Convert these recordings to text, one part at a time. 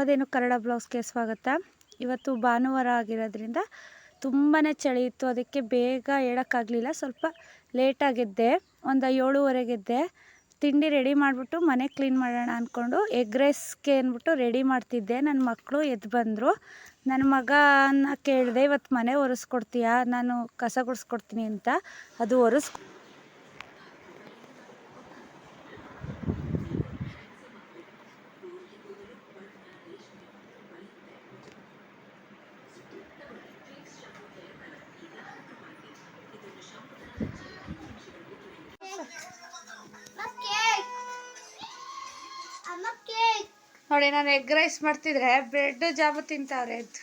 ರೇಣು ಕನ್ನಡ ಬ್ಲೌಸ್ಗೆ ಸ್ವಾಗತ. ಇವತ್ತು ಭಾನುವಾರ ಆಗಿರೋದ್ರಿಂದ ತುಂಬಾ ಚಳಿ ಇತ್ತು. ಅದಕ್ಕೆ ಬೇಗ ಹೇಳೋಕ್ಕಾಗಲಿಲ್ಲ ಸ್ವಲ್ಪ ಲೇಟಾಗಿದ್ದೆ ಒಂದು ಏಳುವರೆಗಿದ್ದೆ ತಿಂಡಿ ರೆಡಿ ಮಾಡಿಬಿಟ್ಟು ಮನೆ ಕ್ಲೀನ್ ಮಾಡೋಣ ಅಂದ್ಕೊಂಡು ಎಗ್ ರೈಸ್ಗೆ ಅಂದ್ಬಿಟ್ಟು ರೆಡಿ ಮಾಡ್ತಿದ್ದೆ. ನನ್ನ ಮಕ್ಕಳು ಎದ್ದು ಬಂದರು. ನನ್ನ ಮಗನ ಕೇಳಿದೆ ಇವತ್ತು ಮನೆ ಒರೆಸ್ಕೊಡ್ತೀಯಾ? ನಾನು ಕಸ ಗುಡಿಸ್ಕೊಡ್ತೀನಿ ಅಂತ. ಅದು ಒರೆಸ್ ನೋಡಿ ನಾನು ಎಗ್ ರೈಸ್ ಮಾಡ್ತಿದ್ರೆ ಬ್ರೆಡ್ ಜಾಬು ತಿಂತಾವ್ರೆ ಎದ್ದು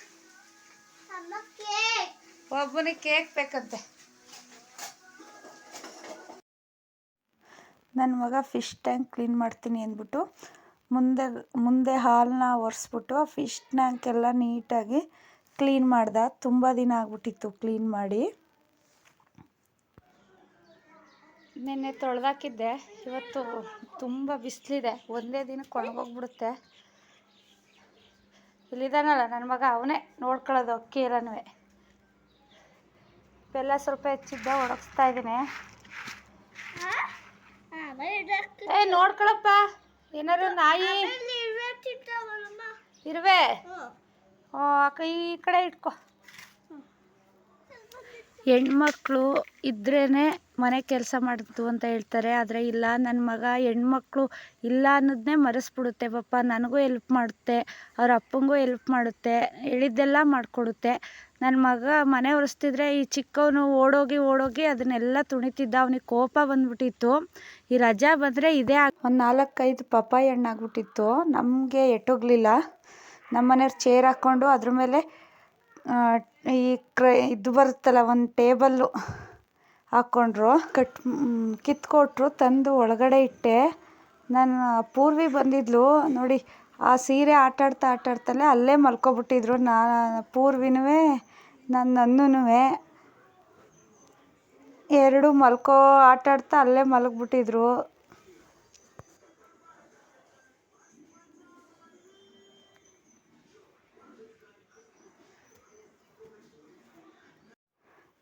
ಒಬ್ಬನಿಗೆ ಕೇಕ್ ಬೇಕಂತೆ. ನನ್ನ ಮಗ ಫಿಶ್ ಟ್ಯಾಂಕ್ ಕ್ಲೀನ್ ಮಾಡ್ತೀನಿ ಅಂದ್ಬಿಟ್ಟು ಮುಂದೆ ಮುಂದೆ ಹಾಲನ್ನ ಒರೆಸ್ಬಿಟ್ಟು ಆ ಫಿಶ್ ಟ್ಯಾಂಕ್ ಎಲ್ಲ ನೀಟಾಗಿ ಕ್ಲೀನ್ ಮಾಡ್ದ. ತುಂಬ ದಿನ ಆಗ್ಬಿಟ್ಟಿತ್ತು ಕ್ಲೀನ್ ಮಾಡಿ. ನಿನ್ನೆ ತೊಳೆದಾಕಿದ್ದೆ. ಇವತ್ತು ತುಂಬ ಬಿಸಿಲಿದೆ. ಒಂದೇ ದಿನಕ್ಕೆ ಒಣಗೋಗ್ಬಿಡುತ್ತೆ ಇಲ್ಲಿದ್ದಾನಲ್ಲ ನನ್ನ ಮಗ ಅವನೇ ನೋಡ್ಕೊಳ್ಳೋದು ಅಕ್ಕಿ ಎಲ್ಲನೂ. ಬೆಲ್ಲ ಸ್ವಲ್ಪ ಹೆಚ್ಚಿದ್ದ ಒಣಗಿಸ್ತಾ ಇದ್ದೀನಿ. ಏ ನೋಡ್ಕೊಳಪ್ಪ. ಏನಾರು ನಾಯಿ. ಇರುವೆ ಓ ಅಕ್ಕ ಈ ಕಡೆ ಇಟ್ಕೊ. ಹೆಣ್ಮಕ್ಳು ಇದ್ರೇ ಮನೆ ಕೆಲಸ ಮಾಡಿದ್ದು ಅಂತ ಹೇಳ್ತಾರೆ. ಆದರೆ ಇಲ್ಲ ನನ್ನ ಮಗ ಹೆಣ್ಮಕ್ಳು ಇಲ್ಲ ಅನ್ನೋದನ್ನೇ ಮರೆಸ್ಬಿಡುತ್ತೆ. ಪಾಪ ನನಗೂ ಎಲ್ಪ್ ಮಾಡುತ್ತೆ, ಅವ್ರ ಅಪ್ಪಂಗೂ ಎಲ್ಪ್ ಮಾಡುತ್ತೆ, ಹೇಳಿದ್ದೆಲ್ಲ ಮಾಡಿಕೊಡುತ್ತೆ. ನನ್ನ ಮಗ ಮನೆ ಒರೆಸ್ತಿದ್ರೆ ಈ ಚಿಕ್ಕವನು ಓಡೋಗಿ ಓಡೋಗಿ ಅದನ್ನೆಲ್ಲ ತುಣಿತಿದ್ದ. ಅವನಿಗೆ ಕೋಪ ಬಂದ್ಬಿಟ್ಟಿತ್ತು. ಈ ರಜಾ ಬಂದರೆ ಇದೇ ಒಂದು ನಾಲ್ಕೈದು ಪಪ್ಪಾಯಿ ಹಣ್ಣಾಗ್ಬಿಟ್ಟಿತ್ತು. ನಮಗೆ ಎಟ್ಟೋಗ್ಲಿಲ್ಲ. ನಮ್ಮ ಮನೆಯವ್ರು ಚೇರ್ ಹಾಕ್ಕೊಂಡು ಅದ್ರ ಮೇಲೆ ಈ ಕ್ರೈ, ಇದು ಬರುತ್ತಲ್ಲ, ಒಂದು ಟೇಬಲ್ಲು ಹಾಕ್ಕೊಂಡ್ರು ಕಟ್ ಕಿತ್ಕೊಟ್ರು, ತಂದು ಒಳಗಡೆ ಇಟ್ಟೆ. ನಾನು ಪೂರ್ವಿ ಬಂದಿದ್ಲು, ನೋಡಿ, ಆ ಸೀರೆ ಆಟಾಡ್ತಾ ಆಟಾಡ್ತಲೇ ಅಲ್ಲೇ ಮಲ್ಕೊಬಿಟ್ಟಿದ್ರು. ನಾ ಪೂರ್ವಿನೂ ನನ್ನ ನನ್ನೂ ಎರಡು ಮಲ್ಕೋ, ಆಟಾಡ್ತಾ ಅಲ್ಲೇ ಮಲಗಿಬಿಟ್ಟಿದ್ರು.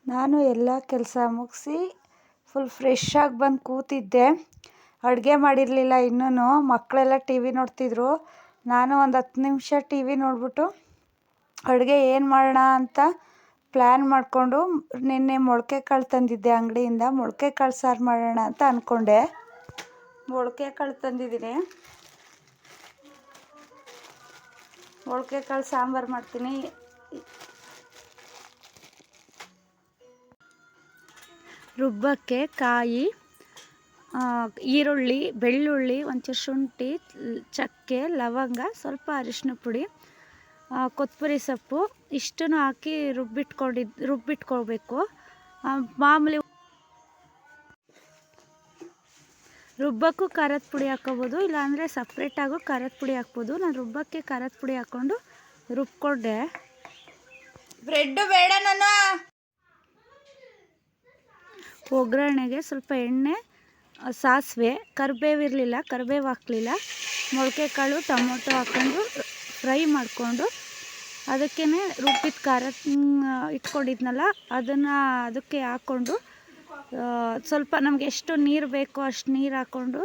ನಾನು ಎಲ್ಲ ಕೆಲಸ ಮುಗಿಸಿ ಫುಲ್ ಫ್ರೆಶ್ ಆಗಿ ಬಂದು ಕೂತಿದ್ದೆ. ಅಡುಗೆ ಮಾಡಿರಲಿಲ್ಲ ಇನ್ನೂ ಮಕ್ಕಳೆಲ್ಲ ಟಿ ವಿ ನೋಡ್ತಿದ್ರು. ನಾನು ಒಂದು ಹತ್ತು ನಿಮಿಷ ಟಿ ವಿ ನೋಡಿಬಿಟ್ಟು ಅಡುಗೆ ಏನು ಮಾಡೋಣ ಅಂತ ಪ್ಲ್ಯಾನ್ ಮಾಡಿಕೊಂಡು ನಿನ್ನೆ ಮೊಳಕೆ ಕಾಳು ತಂದಿದ್ದೆ ಅಂಗಡಿಯಿಂದ. ಮೊಳಕೆ ಕಾಳು ಸಾರು ಮಾಡೋಣ ಅಂತ ಅಂದ್ಕೊಂಡೆ ಮೊಳಕೆ ಕಾಳು ತಂದಿದ್ದೀನಿ. ಮೊಳಕೆ ಕಾಳು ಸಾಂಬಾರು ಮಾಡ್ತೀನಿ. ರುಬ್ಬಕ್ಕೆ ಕಾಯಿ ಈರುಳ್ಳಿ, ಬೆಳ್ಳುಳ್ಳಿ, ಒಂಚೂರು ಶುಂಠಿ, ಚಕ್ಕೆ, ಲವಂಗ, ಸ್ವಲ್ಪ ಅರಿಶಿನ ಪುಡಿ ಕೊತ್ತಂಬರಿ ಸೊಪ್ಪು ಇಷ್ಟನ್ನು ಹಾಕಿ ರುಬ್ಬಿಟ್ಕೊಂಡಿದ್ದು ರುಬ್ಬಿಟ್ಕೊಳ್ಬೇಕು. ಮಾಮೂಲಿ ರುಬ್ಬಕ್ಕೂ ಖಾರದ ಪುಡಿ ಹಾಕ್ಕೋಬೋದು, ಇಲ್ಲಾಂದರೆ ಸಪ್ರೇಟಾಗೂ ಖಾರದ ಪುಡಿ ಹಾಕ್ಬೋದು. ನಾನು ರುಬ್ಬಕ್ಕೆ ಖಾರದ ಪುಡಿ ಹಾಕ್ಕೊಂಡು ರುಬ್ಕೊಂಡೆ. ಬ್ರೆಡ್ಡು ಬೇಡ ನಾನು? ಒಗ್ಗರಣೆಗೆ ಸ್ವಲ್ಪ ಎಣ್ಣೆ ಸಾಸಿವೆ, ಕರಿಬೇವು ಇರಲಿಲ್ಲ, ಕರಿಬೇವು ಹಾಕಲಿಲ್ಲ. ಮೊಳಕೆ ಕಾಳು ಟೊಮೊಟೊ ಹಾಕ್ಕೊಂಡು ಫ್ರೈ ಮಾಡಿಕೊಂಡು ಅದಕ್ಕೇ ರುಬ್ಬಿದ ಖಾರ ಇಟ್ಕೊಂಡಿದ್ನಲ್ಲ, ಅದನ್ನು ಅದಕ್ಕೆ ಹಾಕ್ಕೊಂಡು ಸ್ವಲ್ಪ ನಮಗೆ ಎಷ್ಟು ನೀರು ಬೇಕೋ ಅಷ್ಟು ನೀರು ಹಾಕ್ಕೊಂಡು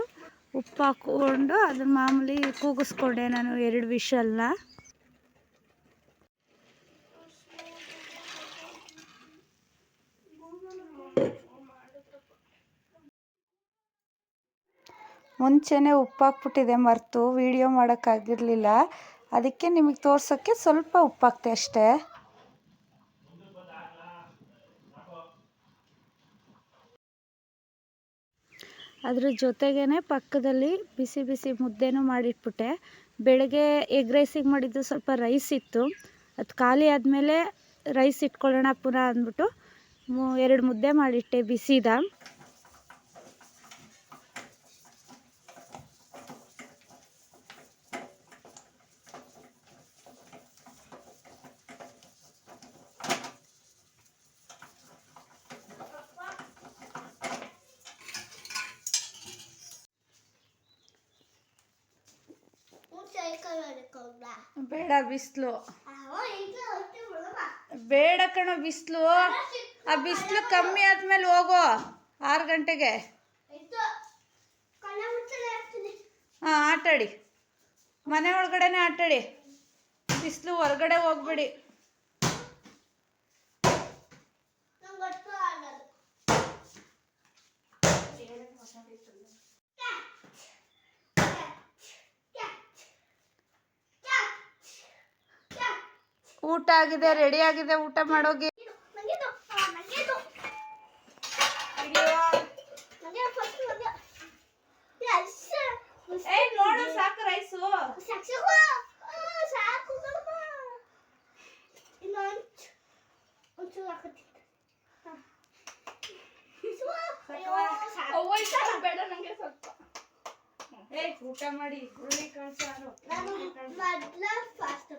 ಉಪ್ಪು ಹಾಕ್ಕೊಂಡು ಅದನ್ನು ಮಾಮೂಲಿ ಕೂಗಿಸ್ಕೊಂಡೆ ನಾನು ಎರಡು ವಿಷಲ್ನ. ಮುಂಚೆನೇ ಉಪ್ಪಾಕ್ಬಿಟ್ಟಿದೆ ಮರೆತು ವೀಡಿಯೋ ಮಾಡೋಕ್ಕಾಗಿರಲಿಲ್ಲ. ಅದಕ್ಕೆ ನಿಮಗೆ ತೋರ್ಸೋಕ್ಕೆ ಸ್ವಲ್ಪ ಉಪ್ಪಾಕ್ತೆ ಅಷ್ಟೇ. ಅದ್ರ ಜೊತೆಗೇ ಪಕ್ಕದಲ್ಲಿ ಬಿಸಿ ಬಿಸಿ ಮುದ್ದೆನೂ ಮಾಡಿಟ್ಬಿಟ್ಟೆ. ಬೆಳಗ್ಗೆ ಎಗ್ ರೈಸಿಗೆ ಮಾಡಿದ್ದು ಸ್ವಲ್ಪ ರೈಸ್ ಇತ್ತು. ಅದು ಖಾಲಿ ಆದಮೇಲೆ ರೈಸ್ ಇಟ್ಕೊಳ್ಳೋಣ ಪುನಃ ಅಂದ್ಬಿಟ್ಟು ಎರಡು ಮುದ್ದೆ ಮಾಡಿಟ್ಟೆ ಬಿಸಿದ. ಬೇಡ ಬಿಸಿಲು. ಬೇಡ ಕಣೋ ಬಿಸಿಲು. ಆ ಬಿಸಿಲು ಕಮ್ಮಿ ಆದ್ಮೇಲೆ ಹೋಗೋ ಆರು ಗಂಟೆಗೆ. ಹಾಂ ಆಟಾಡಿ. ಮನೆ ಒಳಗಡೆನೆ ಆಟಾಡಿ. ಬಿಸಿಲು ಹೊರಗಡೆ ಹೋಗ್ಬೇಡಿ. ಊಟ ಆಗಿದೆ ರೆಡಿ ಆಗಿದೆ ಊಟ ಮಾಡೋಗಿ ಏಯ್ ನೋಡು ಸಾಕು ರೈಸು ಬೇಡ ನಂಗೆ ಸ್ವಲ್ಪ. ಏಯ್ ಊಟ ಮಾಡಿ ಹುರುಳಿ ಕಾಳು ಸಾರು. ಮೊದ್ಲ ಫಾಸ್ಟ್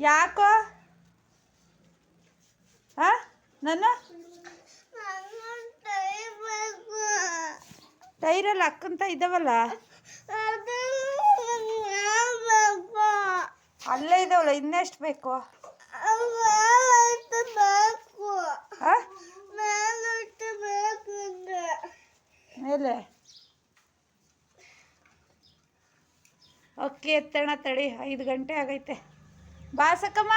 ಯಾಕೋ? ಹಾ? ನಾನು ಟೈರಲ್ಲಿ ಅಕ್ಕಂತ ಇದ್ದಾವಲ್ಲ? ಅಲ್ಲೇ ಇದಾವಲ್ಲ ಇನ್ನೆಷ್ಟು ಬೇಕು? ಮೇಲೆ. ಅಕ್ಕಿ ಎತ್ತಣ ತಡಿ, ಐದು ಗಂಟೆ ಆಗೈತೆ. ಬಾ ಸಕ್ಕಮ್ಮ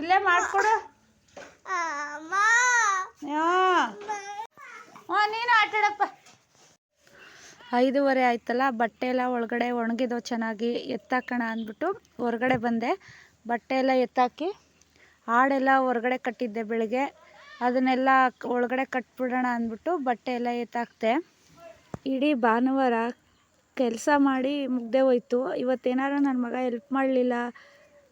ಇಲ್ಲೇ ಮಾಡ್ಕೊಡು. ನೀನು ಆಟಾಡಪ್ಪ ಐದೂವರೆ ಆಯ್ತಲ್ಲ, ಬಟ್ಟೆ ಎಲ್ಲ ಒಳಗಡೆ ಒಣಗಿದೋ ಚೆನ್ನಾಗಿ ಎತ್ತಾಕೋಣ ಅಂದ್ಬಿಟ್ಟು ಹೊರಗಡೆ ಬಂದೆ. ಬಟ್ಟೆ ಎಲ್ಲ ಎತ್ತಾಕಿ, ಹಾಡೆಲ್ಲ ಹೊರಗಡೆ ಕಟ್ಟಿದ್ದೆ ಬೆಳಿಗ್ಗೆ. ಅದನ್ನೆಲ್ಲ ಒಳಗಡೆ ಕಟ್ಬಿಡೋಣ ಅಂದ್ಬಿಟ್ಟು ಬಟ್ಟೆ ಎಲ್ಲ ಎತ್ತಾಕ್ತೆ. ಇಡೀ ಭಾನುವಾರ ಕೆಲಸ ಮಾಡಿ ಮುಗ್ದೆ ಹೋಯ್ತು. ಇವತ್ತೇನಾರು ನನ್ನ ಮಗ ಹೆಲ್ಪ್ ಮಾಡಲಿಲ್ಲ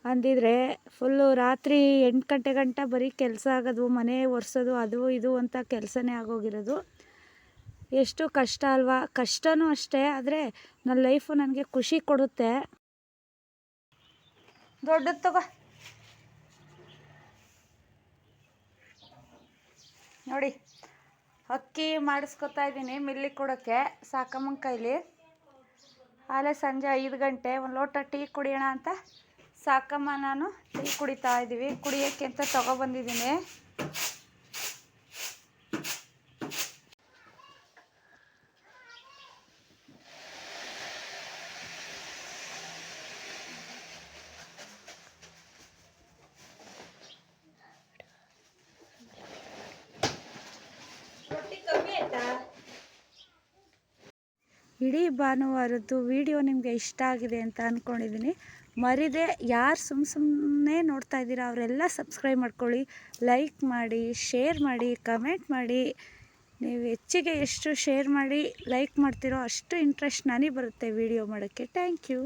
ಅಂದಿದ್ರೆ ಫುಲ್ಲು ರಾತ್ರಿ ಎಂಟು ಗಂಟೆ ಗಂಟ ಬರೀ ಕೆಲಸ ಆಗೋದು, ಮನೆ ಒರೆಸೋದು, ಅದು ಇದು ಅಂತ ಕೆಲಸನೇ ಆಗೋಗಿರೋದು. ಎಷ್ಟು ಕಷ್ಟ ಅಲ್ವಾ? ಕಷ್ಟನೂ ಅಷ್ಟೇ, ಆದರೆ ನನ್ನ ಲೈಫು ನನಗೆ ಖುಷಿ ಕೊಡುತ್ತೆ. ದೊಡ್ಡದು ತಗೋ. ನೋಡಿ, ಅಕ್ಕಿ ಮಾಡಿಸ್ಕೊತಾ ಇದ್ದೀನಿ ಮಿಲ್ಲಿಗೆ ಕೊಡೋಕ್ಕೆ ಸಾಕಮ್ಮನ ಕೈಲಿ. ಆಲೇ ಸಂಜೆ ಐದು ಗಂಟೆ ಒಂದು ಲೋಟ ಟೀ ಕುಡಿಯೋಣ ಅಂತ ಸಾಕಮ್ಮ ನಾನು ಟೀ ಕುಡಿತಾ ಇದ್ದೀವಿ. ಕುಡಿಯೋಕ್ಕೆ ಅಂತ ತಗೊಬಂದಿದ್ದೀನಿ ಇಡೀ ಭಾನುವಾರದ್ದು ವಿಡಿಯೋ ನಿಮಗೆ ಇಷ್ಟ ಆಗಿದೆ ಅಂತ ಅಂದ್ಕೊಂಡಿದ್ದೀನಿ ಮರಿದೆ ಯಾರು ಸುಮ್ಮ ಸುಮ್ಮನೆ ನೋಡ್ತಾ ಇದ್ದೀರಾ ಅವರೆಲ್ಲ ಸಬ್ಸ್ಕ್ರೈಬ್ ಮಾಡ್ಕೊಳ್ಳಿ ಲೈಕ್ ಮಾಡಿ ಶೇರ್ ಮಾಡಿ ಕಮೆಂಟ್ ಮಾಡಿ. ನೀವು ಹೆಚ್ಚಿಗೆ ಎಷ್ಟು ಶೇರ್ ಮಾಡಿ ಲೈಕ್ ಮಾಡ್ತೀರೋ ಅಷ್ಟು ಇಂಟ್ರೆಸ್ಟ್ ನನಗೆ ಬರುತ್ತೆ ವಿಡಿಯೋ ಮಾಡೋಕ್ಕೆ. Thank you